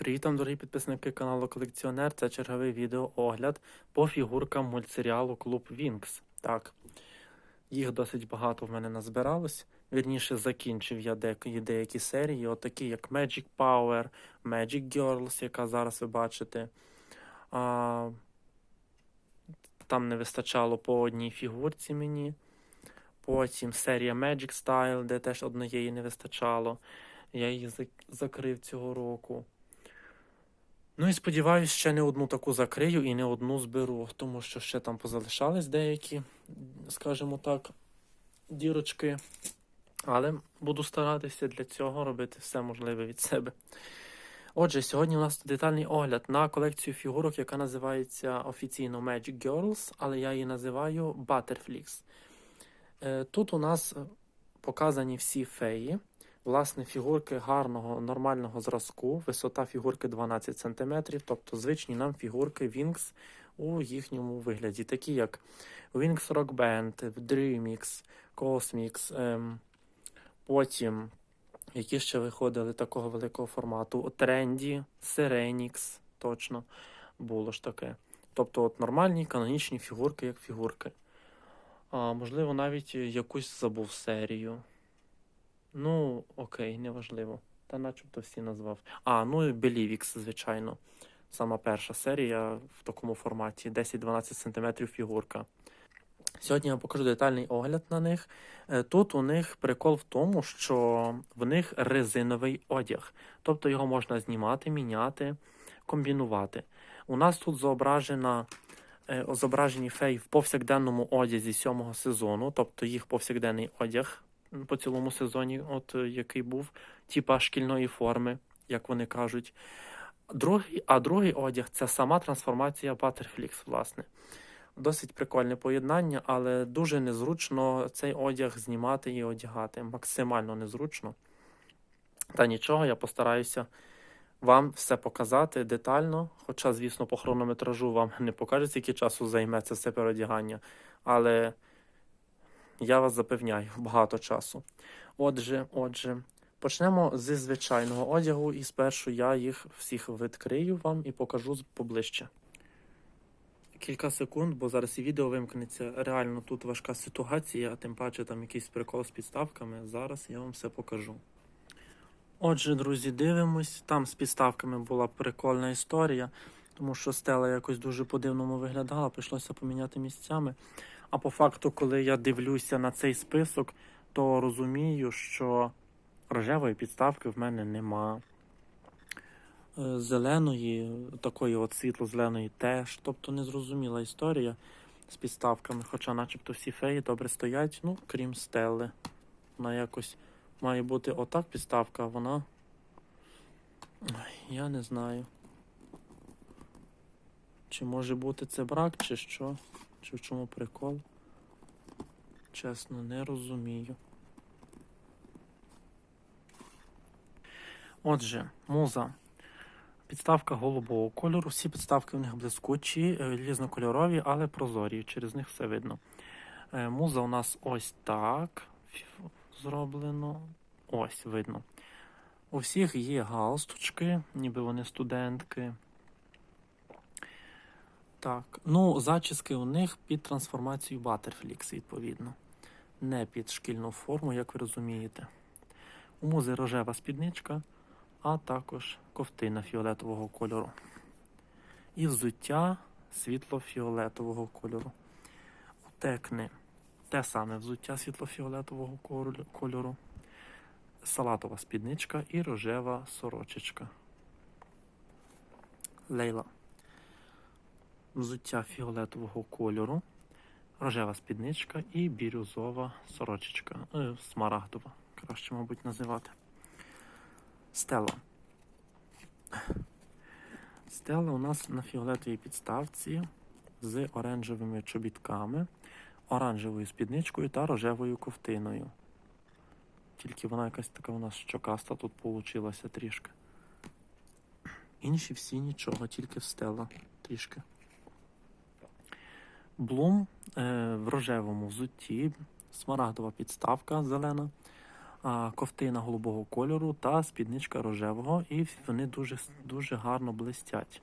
Привіт вам, дорогі підписники каналу Колекціонер. Це черговий відеоогляд по фігуркам мультсеріалу Клуб Вінкс. Так, їх досить багато в мене назбиралось. Вірніше, закінчив я деякі, деякі серії, отакі як Magic Power, Magic Girls, яка зараз ви бачите. А, там не вистачало по одній фігурці мені. Потім серія Magic Style, де теж однієї не вистачало. Я її закрив цього року. Ну і сподіваюся, ще не одну таку закрию і не одну зберу, тому що ще там позалишались деякі, скажімо так, дірочки. Але буду старатися для цього робити все можливе від себе. Отже, сьогодні у нас детальний огляд на колекцію фігурок, яка називається офіційно Magic Girls, але я її називаю Butterflies. Е, Тут у нас показані всі феї. Власне, фігурки гарного, нормального зразку, висота фігурки 12 см, тобто звичні нам фігурки Wings у їхньому вигляді, такі як Wings Rock Band, Dreamix, Cosmix, ем, потім, які ще виходили такого великого формату, Trendy, Serenix, точно було ж таке. Тобто от нормальні канонічні фігурки, як фігурки. А, можливо, навіть якусь забув серію. Ну, окей, неважливо. Та начебто всі назвав. А, ну і Белівікс, звичайно. Сама перша серія в такому форматі 10-12 см фігурка. Сьогодні я покажу детальний огляд на них. Е, Тут у них прикол в тому, що в них резиновий одяг. Тобто його можна знімати, міняти, комбінувати. У нас тут зображена, е, зображені феї в повсякденному одязі сьомого сезону, тобто їх повсякденний одяг по цілому сезоні, от е, який був, типа шкільної форми, як вони кажуть. Другий, а другий одяг це сама трансформація Butterflies, власне. Досить прикольне поєднання, але дуже незручно цей одяг знімати і одягати. Максимально незручно. Та нічого, я постараюся вам все показати детально. Хоча, звісно, по хронометражу вам не покаже, скільки часу займе це все переодягання. Але я вас запевняю, багато часу. Отже, отже, почнемо зі звичайного одягу, і спершу я їх всіх відкрию вам і покажу поближче. Кілька секунд, бо зараз і відео вимкнеться. Реально тут важка ситуація, а тим паче там якийсь прикол з підставками. Зараз я вам все покажу. Отже, друзі, дивимось. Там з підставками була прикольна історія, тому що стела якось дуже по-дивному виглядала, прийшлося поміняти місцями. А по факту, коли я дивлюся на цей список, то розумію, що рожевої підставки в мене нема. Е, Зеленої, такої от світло-зеленої теж. Тобто незрозуміла історія з підставками. Хоча начебто всі феї добре стоять, ну, крім стели. Вона якось має бути отак підставка, вона. Я не знаю. Чи може бути це брак, чи що? Чи в чому прикол? Чесно, не розумію. Отже, муза. Підставка голубого кольору. Всі підставки в них блискучі, е, різнокольорові, але прозорі. Через них все видно. Е, Муза у нас ось так зроблено. Ось видно. У всіх є галстучки, ніби вони студентки. Так, ну, зачіски у них під трансформацію Butterflix, відповідно. Не під шкільну форму, як ви розумієте. У музи рожева спідничка, а також ковтина фіолетового кольору. І взуття світло-фіолетового кольору. У текни те саме взуття світло-фіолетового кольору, салатова спідничка і рожева сорочечка. Лейла. Взуття фіолетового кольору, рожева спідничка і бірюзова сорочечка. Е, смарагдова, краще, мабуть, називати. Стела. Стела у нас на фіолетовій підставці з оранжевими чобітками, оранжевою спідничкою та рожевою ковтиною. Тільки вона якась така у нас щокаста тут получилася трішки. Інші всі нічого, тільки в стела трішки. Блум е, в рожевому взутті, смарагдова підставка зелена, ковтина голубого кольору та спідничка рожевого, і вони дуже, дуже гарно блистять.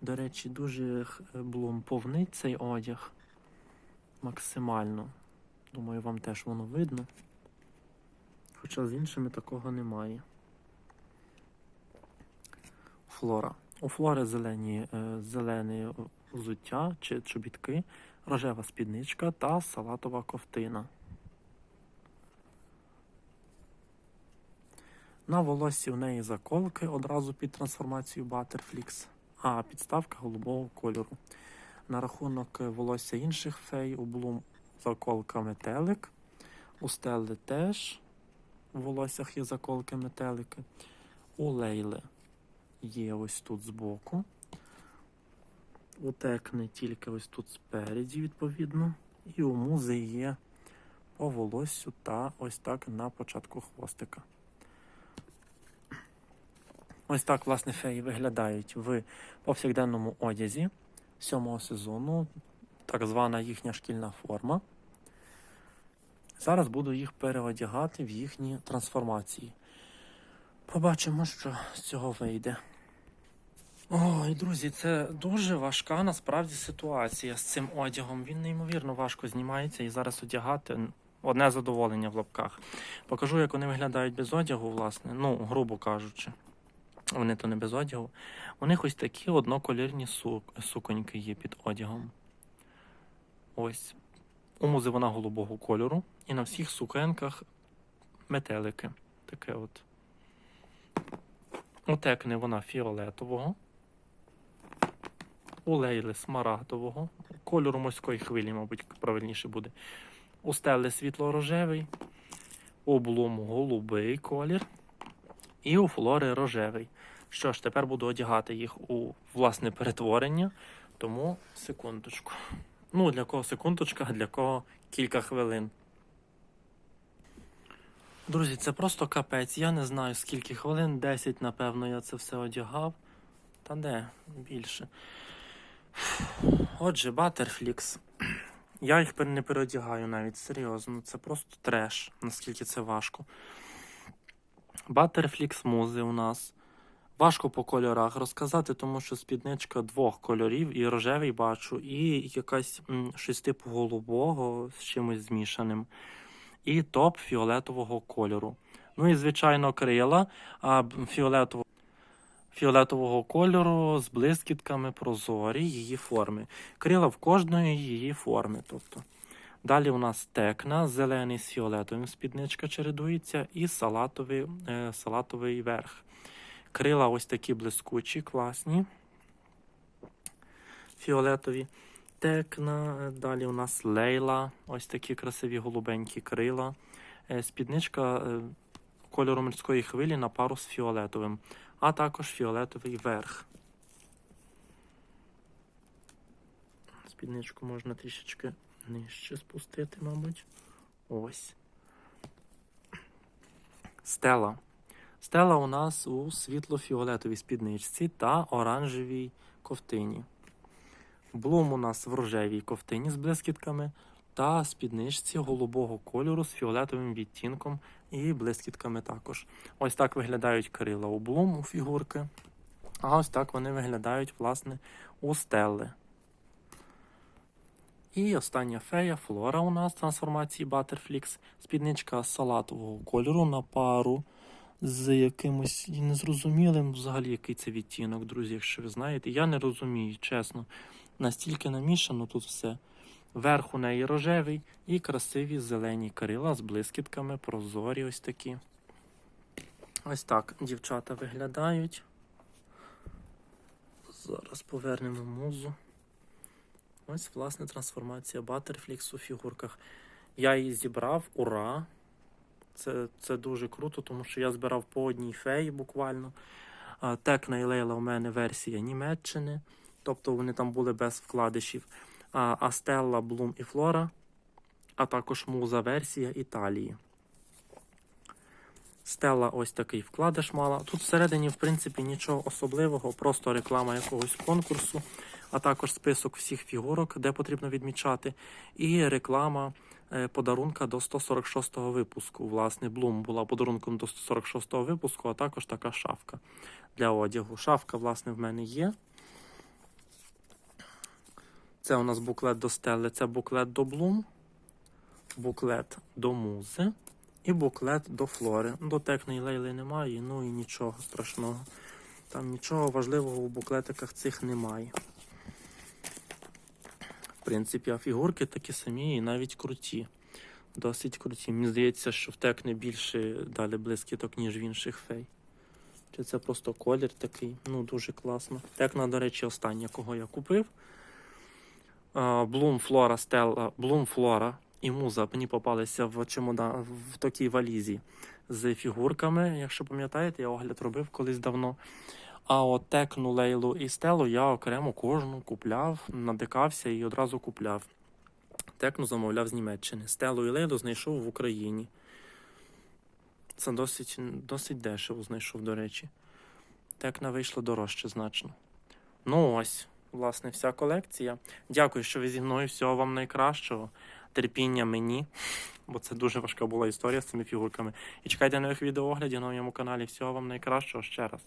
До речі, дуже блум повнить цей одяг максимально. Думаю, вам теж воно видно. Хоча з іншими такого немає. Флора. У флори зелені, е, зелене взуття чи чобітки, рожева спідничка та салатова ковтина. На волоссі у неї заколки одразу під трансформацію Butterflix, а підставка голубого кольору. На рахунок волосся інших фей у Блум заколка метелик. У Стелли теж у волоссях є заколки метелики. У Лейли є ось тут збоку. У Текни тільки ось тут спереді, відповідно. І у музи є по волоссю та ось так на початку хвостика. Ось так, власне, феї виглядають в повсякденному одязі сьомого сезону, так звана їхня шкільна форма. Зараз буду їх переодягати в їхні трансформації. Побачимо, що з цього вийде. Ой, друзі, це дуже важка насправді ситуація з цим одягом. Він неймовірно важко знімається і зараз одягати одне задоволення в лапках. Покажу, як вони виглядають без одягу, власне, ну, грубо кажучи. Вони то не без одягу. У них ось такі одноколірні сук... суконьки є під одягом. Ось. У музи вона голубого кольору, і на всіх сукенках метелики. Таке от. У текни вона фіолетового. У лейли смарагдового. Кольору морської хвилі, мабуть, правильніше буде. У стели світло-рожевий. У блуму голубий колір. І у флори рожевий. Що ж, тепер буду одягати їх у власне перетворення. Тому секундочку. Ну, для кого секундочка, а для кого кілька хвилин. Друзі, це просто капець. Я не знаю скільки хвилин, 10, напевно, я це все одягав. Та де більше. Отже, Butterflix. Я їх не переодягаю навіть серйозно. Це просто треш, наскільки це важко. Butterflix музи у нас. Важко по кольорах розказати, тому що спідничка двох кольорів, і рожевий бачу, і якась щось типу голубого з чимось змішаним, і топ фіолетового кольору. Ну і, звичайно, крила а, фіолетового, фіолетового кольору з блискітками прозорі її форми. Крила в кожної її форми. Тобто. Далі у нас текна, зелений з фіолетовим спідничка чередується, і салатовий, е, салатовий верх. Крила ось такі блискучі, класні. Фіолетові. Текна. Далі у нас лейла. Ось такі красиві голубенькі крила. Е, Спідничка е, кольору морської хвилі на пару з фіолетовим, а також фіолетовий верх. Спідничку можна трішечки нижче спустити, мабуть. Ось. Стела. Стела у нас у світло-фіолетовій спідничці та оранжевій ковтині. Блум у нас в рожевій ковтині з блискітками та спідничці голубого кольору з фіолетовим відтінком і блискітками також. Ось так виглядають крила у блум у фігурки. А ось так вони виглядають, власне, у стелли. І остання фея Флора у нас трансформації Butterflix. Спідничка салатового кольору на пару з якимось незрозумілим взагалі, який це відтінок, друзі, якщо ви знаєте. Я не розумію, чесно. Настільки намішано тут все. Верх у неї рожевий і красиві зелені крила з блискітками, прозорі ось такі. Ось так дівчата виглядають. Зараз повернемо музу. Ось, власне, трансформація Butterflix у фігурках. Я її зібрав, ура! Це, це дуже круто, тому що я збирав по одній феї буквально. Текна і Лейла у мене версія Німеччини, тобто вони там були без вкладишів. А, а Блум і Флора, а також муза версія Італії. Стелла ось такий вкладиш мала. Тут всередині, в принципі, нічого особливого, просто реклама якогось конкурсу, а також список всіх фігурок, де потрібно відмічати, і реклама е, подарунка до 146-го випуску. Власне, Блум була подарунком до 146-го випуску, а також така шафка для одягу. Шафка, власне, в мене є. Це у нас буклет до стели, це буклет до Блум, буклет до музи і буклет до флори. До текної лейли немає, ну і нічого страшного. Там нічого важливого у буклетиках цих немає. В принципі, а фігурки такі самі і навіть круті. Досить круті. Мені здається, що в текне більше далі блискіток, ніж в інших фей. Чи це просто колір такий? Ну, дуже класно. Текна, до речі, остання, кого я купив. Блум Флора Стелла, Блум Флора і Муза мені попалися в чемодан, в такій валізі з фігурками. Якщо пам'ятаєте, я огляд робив колись давно. А от Текну, Лейлу і Стелу я окремо кожну купляв, надикався і одразу купляв. Текну замовляв з Німеччини. Стелу і Лейлу знайшов в Україні. Це досить, досить дешево знайшов, до речі. Текна вийшло дорожче значно. Ну ось, власне, вся колекція. Дякую, що ви зі мною. Всього вам найкращого. Терпіння мені, бо це дуже важка була історія з цими фігурками. І чекайте нових відеооглядів на моєму каналі. Всього вам найкращого ще раз.